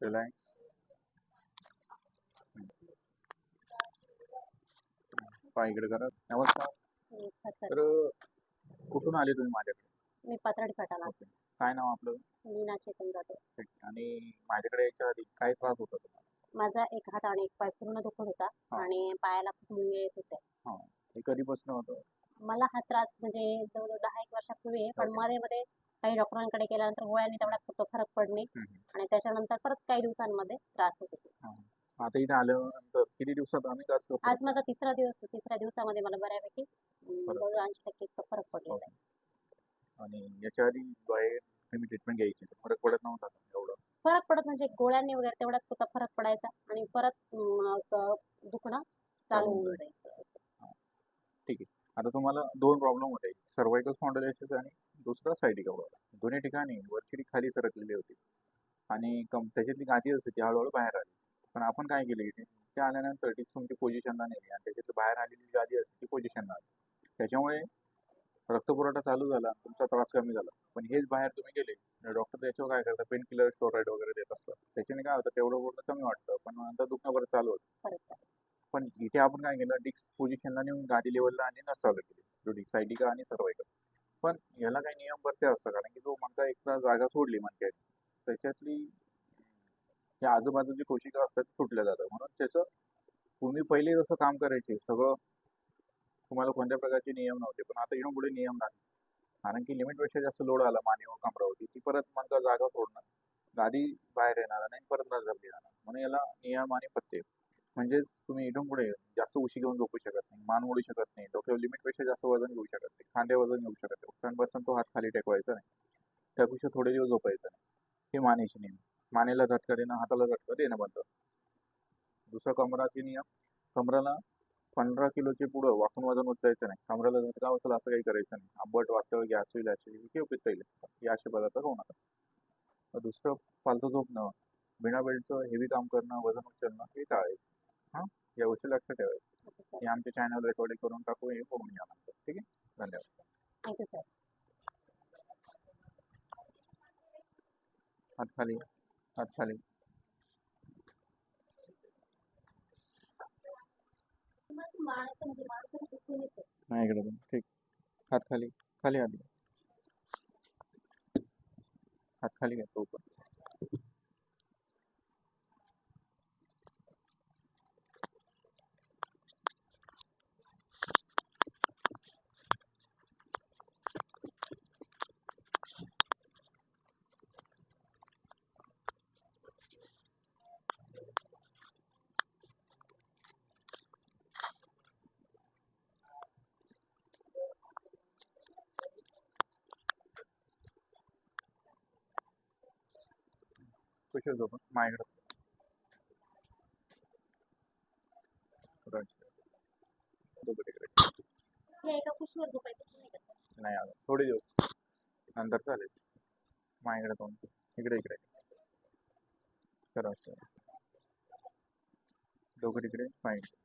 Relax पाय इकडे करा नमस्कार. तर कुठून आले तुम्ही माझ्याकडे? मी पातळी फाटाला ओके. काय नाव आपलं? मीना चेतन जाते ठीक. आणि माझ्याकडे याच्या आधी काय त्रास होता तुम्हाला? माझा एक हात आणि एक पाय पूर्ण दुखत होता हा. आणि पायाला खूप मुंगे येत होते. हे कधीपासून होतं? मला हा त्रास म्हणजे जवळजवळ दहा एक वर्षापूर्वी आहे पण ओके. मध्ये मध्ये काही डॉक्टरांकडे गेल्यानंतर गोळ्यांनी फक्त फरक पडणे. आणि त्याच्यानंतर परत काही दिवसांमध्ये त्रास होत आता इथे आल्यानंतर किती दिवसात आम्ही आज माझा तिसरा दिवस आहे. तिसऱ्या दिवसामध्ये मला बऱ्यापैकी ऐंशी टक्के इतका फरक पडलेला आहे. आणि याच्या आधी बाहेर तुम्ही ट्रीटमेंट घ्यायची फरक पडत नव्हता एवढं? फरक पडत म्हणजे गोळ्यांनी वगैरे तेवढ्यात फक्त फरक पडायचा आणि परत दुखणं चालू होऊन जायचं. जायचं. आता तुम्हाला दोन प्रॉब्लेम होते. सर्वायकल स्पॉन्डिलायसिस आणि दुसरा सायटिका प्रॉब्लेम दोन्ही ठिकाणी वरची खाली सरकलेली होती. आणि कम त्याच्यातली गाठी असते ती हळूहळू बाहेर आली. पण आपण काय केलं इथे? ते आल्यानंतर ती तुमची पोझिशनला नेली आणि त्याच्यातली बाहेर आलेली गादी असते ती पोझिशनला आली. त्याच्यामुळे रक्तपुरवठा चालू झाला तुमचा त्रास कमी झाला. पण हेच बाहेर तुम्ही गेले डॉक्टर त्याच्यावर काय करतात? पेन किलर स्टोराईड वगैरे देत असतात. त्याच्याने काय होतं? तेवढं बोलणं कमी वाटतं पण नंतर दुखणं परत चालू होतं. पण इथे आपण काय केलं? डिस्क पोझिशनला नेऊन गादी लेवलला आणि नस चालू केली. जो डिस्क सायटिका आणि सर्वायकल पण याला काही नियम भरते असतं. कारण की जो म्हणता एकदा जागा सोडली मणक्याची त्याच्यातली या आजूबाजूची कोशिका असतात ते तुटल्या जातात. म्हणून त्याचं तुम्ही पहिले जसं काम करायचे सगळं तुम्हाला कोणत्या प्रकारचे नियम नव्हते. पण आता इथून पुढे नियम नाही. कारण की लिमिटपेक्षा जास्त लोड आला मानेवर कमरावरती ती परत म्हणता जागा सोडणार गादी बाहेर येणार नाही परत जाणार म्हणून याला नियम आणि पत्ते म्हणजेच तुम्ही इथून पुढे जास्त उशी घेऊन झोपू शकत नाही. मान ओढू शकत नाही. डोक्यावर लिमिटपेक्षा जास्त वजन घेऊ शकत नाही. खांदे वजन घेऊ शकत नाही. उठताना बसून तो हात खाली टेकवायचा नाही. त्यापेक्षा थोडे दिवस झोपायचं नाही. हे मानेचे नियम. मानेला झटका देणं हाताला झटका देणं बंद. दुसरा कमराचे नियम. कमराला पंधरा किलोचे पुढं वाकून वजन उचलायचं नाही. कमराला झटका असेल असं काही करायचं नाही. आंबट वाटतं गॅस होईल ॲसिडिटी किंवा पित्त येईल? असे पदार्थ खाऊ नका. दुसरं फालतू झोपणं. बिना बेल्टचं हेवी काम करणं वजन उचलणं हे टाळायचं. हां? गोष्टी लक्षात ठेवायचं ओके सर आमच्या चॅनल रेकॉर्डिंग करून टाकू हे बघून घ्या नंतर ठीक आहे धन्यवाद। थँक्यू सर हात खाली हात खाली। नाही इकडे ठीक। हात खाली खाली आधी हात खाली घ्या तो पण माझ्याकडे. हे एका कुशीवर झोपायचं नाही आलं थोडे दिवस. नंतर चालेल. माझ्याकडे दोन. इकडे इकडे. करा असं दोघं तिकडे पाहिजे